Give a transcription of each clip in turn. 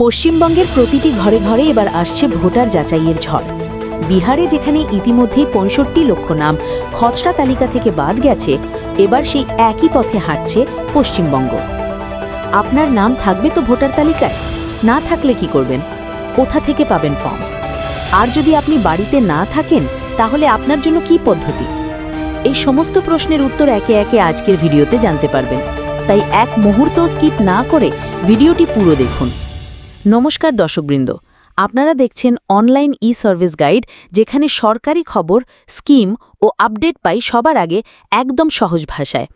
পশ্চিমবঙ্গের প্রতিটি ঘরে ঘরে এবার আসছে ভোটার যাচাইয়ের ঝড়। বিহারে যেখানে ইতিমধ্যেই পঁয়ষট্টি লক্ষ নাম খচড়া তালিকা থেকে বাদ গেছে, এবার সেই একই পথে হাঁটছে পশ্চিমবঙ্গ। আপনার নাম থাকবে তো ভোটার তালিকায়? না থাকলে কি করবেন? কোথা থেকে পাবেন ফর্ম? আর যদি আপনি বাড়িতে না থাকেন, তাহলে আপনার জন্য কি পদ্ধতি? এই সমস্ত প্রশ্নের উত্তর একে একে আজকের ভিডিওতে জানতে পারবেন। তাই এক মুহূর্ত স্কিপ না করে ভিডিওটি পুরো দেখুন। নমস্কার দর্শকবৃন্দ। আপনারা দেখছেন অনলাইন ই সার্ভিস গাইড, যেখানে সরকারি খবর, স্কিম ও আপডেট পাই সবার আগে একদম সহজ ভাষায়।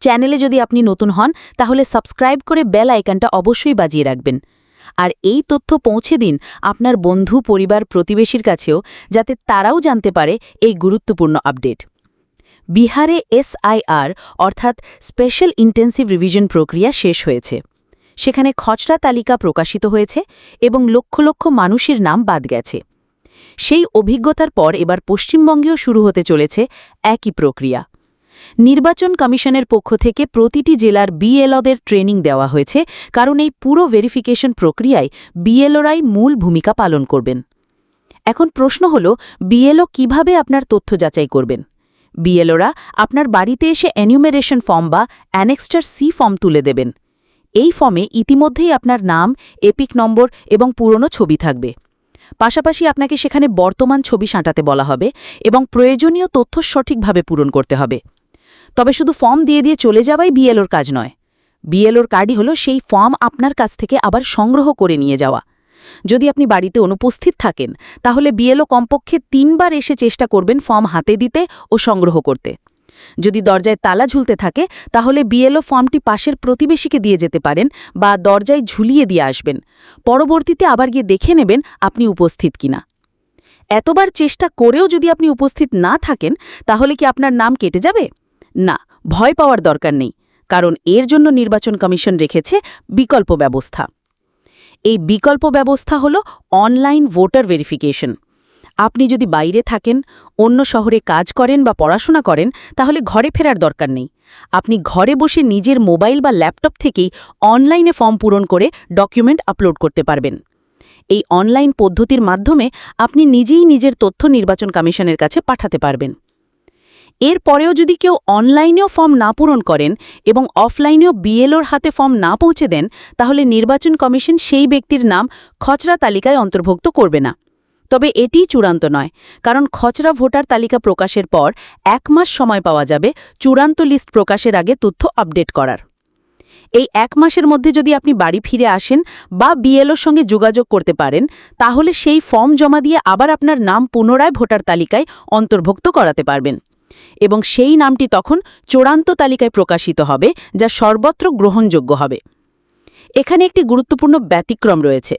চ্যানেলে যদি আপনি নতুন হন, তাহলে সাবস্ক্রাইব করে বেল আইকনটা অবশ্যই বাজিয়ে রাখবেন। আর এই তথ্য পৌঁছে দিন আপনার বন্ধু, পরিবার, প্রতিবেশীর কাছেও, যাতে তারাও জানতে পারে এই গুরুত্বপূর্ণ আপডেট। বিহারে এসআইআর, অর্থাৎ স্পেশাল ইন্টেন্সিভ রিভিশন প্রক্রিয়া শেষ হয়েছে। সেখানে খচড়া তালিকা প্রকাশিত হয়েছে এবং লক্ষ লক্ষ মানুষের নাম বাদ গেছে। সেই অভিজ্ঞতার পর এবার পশ্চিমবঙ্গেও শুরু হতে চলেছে একই প্রক্রিয়া। নির্বাচন কমিশনের পক্ষ থেকে প্রতিটি জেলার বিএলওদের ট্রেনিং দেওয়া হয়েছে, কারণ এই পুরো ভেরিফিকেশন প্রক্রিয়ায় বিএলওরাই মূল ভূমিকা পালন করবেন। এখন প্রশ্ন হল, বিএলও কীভাবে আপনার তথ্য যাচাই করবেন? বিএলওরা আপনার বাড়িতে এসে অ্যানিউমেরেশন ফর্ম বা অ্যানেক্সটার সি ফর্ম তুলে দেবেন। এই ফর্মে ইতিমধ্যেই আপনার নাম, এপিক নম্বর এবং পুরনো ছবি থাকবে। পাশাপাশি আপনাকে সেখানে বর্তমান ছবি সাঁটাতে বলা হবে এবং প্রয়োজনীয় তথ্য সঠিকভাবে পূরণ করতে হবে। তবে শুধু ফর্ম দিয়ে দিয়ে চলে যাওয়াই বিএলওর কাজ নয়। বিএলওর কার্ডই হলো সেই ফর্ম আপনার কাছ থেকে আবার সংগ্রহ করে নিয়ে যাওয়া। যদি আপনি বাড়িতে অনুপস্থিত থাকেন, তাহলে বিএলও কমপক্ষে তিনবার এসে চেষ্টা করবেন ফর্ম হাতে দিতে ও সংগ্রহ করতে। যদি দরজায় তালা ঝুলতে থাকে, তাহলে বিএলও ফর্মটি পাশের প্রতিবেশীকে দিয়ে যেতে পারেন বা দরজায় ঝুলিয়ে দিয়ে আসবেন। পরবর্তীতে আবার গিয়ে দেখে নেবেন আপনি উপস্থিত কিনা। এতবার চেষ্টা করেও যদি আপনি উপস্থিত না থাকেন, তাহলে কি আপনার নাম কেটে যাবে? না, ভয় পাওয়ার দরকার নেই, কারণ এর জন্য নির্বাচন কমিশন রেখেছে বিকল্প ব্যবস্থা। এই বিকল্প ব্যবস্থা হল অনলাইন ভোটার ভেরিফিকেশন। আপনি যদি বাইরে থাকেন, অন্য শহরে কাজ করেন বা পড়াশোনা করেন, তাহলে ঘরে ফেরার দরকার নেই। আপনি ঘরে বসে নিজের মোবাইল বা ল্যাপটপ থেকেই অনলাইনে ফর্ম পূরণ করে ডকুমেন্ট আপলোড করতে পারবেন। এই অনলাইন পদ্ধতির মাধ্যমে আপনি নিজেই নিজের তথ্য নির্বাচন কমিশনের কাছে পাঠাতে পারবেন। এর পরেও যদি কেউ অনলাইনেও ফর্ম না পূরণ করেন এবং অফলাইনেও বিএলওর হাতে ফর্ম না পৌঁছে দেন, তাহলে নির্বাচন কমিশন সেই ব্যক্তির নাম খচরা তালিকায় অন্তর্ভুক্ত করবে না। তবে এটিই চূড়ান্ত নয়, কারণ খচরা ভোটার তালিকা প্রকাশের পর এক মাস সময় পাওয়া যাবে চূড়ান্ত লিস্ট প্রকাশের আগে তথ্য আপডেট করার। এই এক মাসের মধ্যে যদি আপনি বাড়ি ফিরে আসেন বা বিএলওর সঙ্গে যোগাযোগ করতে পারেন, তাহলে সেই ফর্ম জমা দিয়ে আবার আপনার নাম পুনরায় ভোটার তালিকায় অন্তর্ভুক্ত করাতে পারবেন। এবং সেই নামটি তখন চূড়ান্ত তালিকায় প্রকাশিত হবে, যা সর্বত্র গ্রহণযোগ্য হবে। এখানে একটি গুরুত্বপূর্ণ ব্যতিক্রম রয়েছে।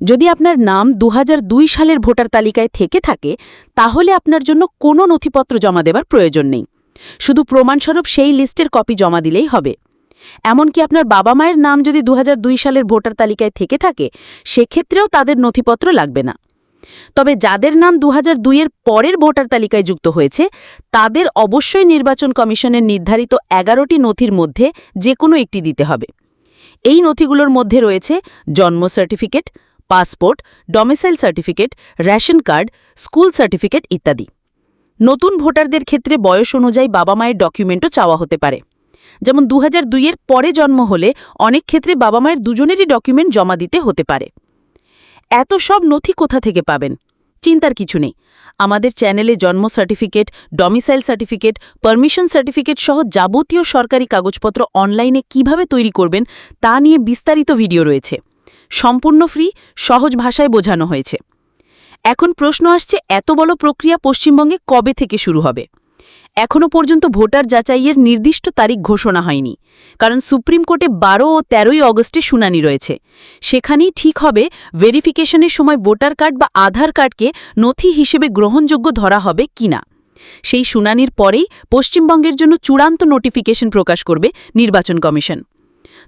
যদি আপনার নাম দু হাজার দুই সালের ভোটার তালিকায় থেকে থাকে, তাহলে আপনার জন্য কোনো নথিপত্র জমা দেবার প্রয়োজন নেই। শুধু প্রমাণস্বরূপ সেই লিস্টের কপি জমা দিলেই হবে। এমনকি আপনার বাবা মায়ের নাম যদি দু হাজার দুই সালের ভোটার তালিকায় থেকে থাকে, সেক্ষেত্রেও তাদের নথিপত্র লাগবে না। তবে যাদের নাম দু এর পরের ভোটার তালিকায় যুক্ত হয়েছে, তাদের অবশ্যই নির্বাচন কমিশনের নির্ধারিত এগারোটি নথির মধ্যে যে কোনো একটি দিতে হবে। এই নথিগুলোর মধ্যে রয়েছে জন্ম certificate passport domicile certificate ration card school certificate ইত্যাদি। নতুন ভোটারদের ক্ষেত্রে বয়স অনুযায়ী বাবা মায়ের ডকুমেন্টও চাওয়া হতে পারে। যেমন দু এর পরে জন্ম হলে অনেক ক্ষেত্রে বাবা মায়ের দুজনেরই ডকুমেন্ট জমা দিতে হতে পারে। এত সব নথি কোথা থেকে পাবেন? চিন্তার কিছু নেই। আমাদের চ্যানেলে জন্ম certificate domicile certificate permission certificate সহ যাবতীয় সরকারি কাগজপত্র অনলাইনে কীভাবে তৈরি করবেন তা নিয়ে বিস্তারিত ভিডিও রয়েছে। সম্পূর্ণ ফ্রি, সহজ ভাষায় বোঝানো হয়েছে। এখন প্রশ্ন আসছে, এত বড় প্রক্রিয়া পশ্চিমবঙ্গে কবে থেকে শুরু হবে? এখনও পর্যন্ত ভোটার যাচাইয়ের নির্দিষ্ট তারিখ ঘোষণা হয়নি, কারণ সুপ্রিম কোর্টে বারো ও তেরোই অগস্টে শুনানি রয়েছে। সেখানেই ঠিক হবে, ভেরিফিকেশনের সময় ভোটার কার্ড বা আধার কার্ডকে নথি হিসেবে গ্রহণযোগ্য ধরা হবে কিনা। সেই শুনানির পরেই পশ্চিমবঙ্গের জন্য চূড়ান্ত নোটিফিকেশন প্রকাশ করবে নির্বাচন কমিশন।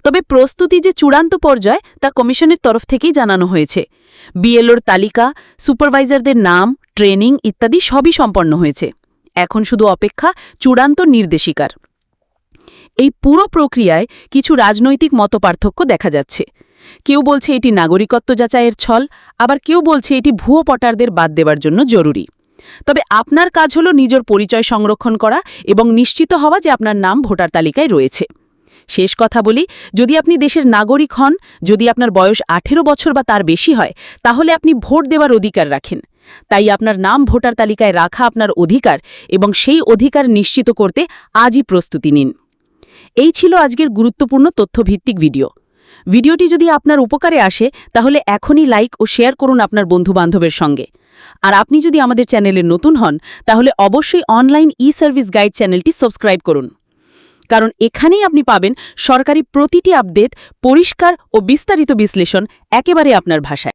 তবে প্রস্তুতি যে চূড়ান্ত পর্যায়, তা কমিশনের তরফ থেকেই জানানো হয়েছে। বিএলওর তালিকা, সুপারভাইজারদের নাম, ট্রেনিং ইত্যাদি সবই সম্পন্ন হয়েছে। এখন শুধু অপেক্ষা চূড়ান্ত নির্দেশিকার। এই পুরো প্রক্রিয়ায় কিছু রাজনৈতিক মতপার্থক্য দেখা যাচ্ছে। কেউ বলছে এটি নাগরিকত্ব যাচাইয়ের ছল, আবার কেউ বলছে এটি ভুয়ো পটারদের বাদ দেওয়ার জন্য জরুরি। তবে আপনার কাজ হলো নিজের পরিচয় সংরক্ষণ করা এবং নিশ্চিত হওয়া যে আপনার নাম ভোটার তালিকায় রয়েছে। শেষ কথা বলি, যদি আপনি দেশের নাগরিক হন, যদি আপনার বয়স আঠেরো বছর বা তার বেশি হয়, তাহলে আপনি ভোট দেওয়ার অধিকার রাখেন। তাই আপনার নাম ভোটার তালিকায় রাখা আপনার অধিকার এবং সেই অধিকার নিশ্চিত করতে আজই প্রস্তুতি নিন। এই ছিল আজকের গুরুত্বপূর্ণ তথ্যভিত্তিক ভিডিও। ভিডিওটি যদি আপনার উপকারে আসে, তাহলে এখনই লাইক ও শেয়ার করুন আপনার বন্ধুবান্ধবের সঙ্গে। আর আপনি যদি আমাদের চ্যানেলে নতুন হন, তাহলে অবশ্যই অনলাইন ই সার্ভিস গাইড চ্যানেলটি সাবস্ক্রাইব করুন। কারণ এখানেই আপনি পাবেন সরকারি প্রতিটি আপডেট পরিষ্কার ও বিস্তারিত বিশ্লেষণ একেবারে আপনার ভাষায়।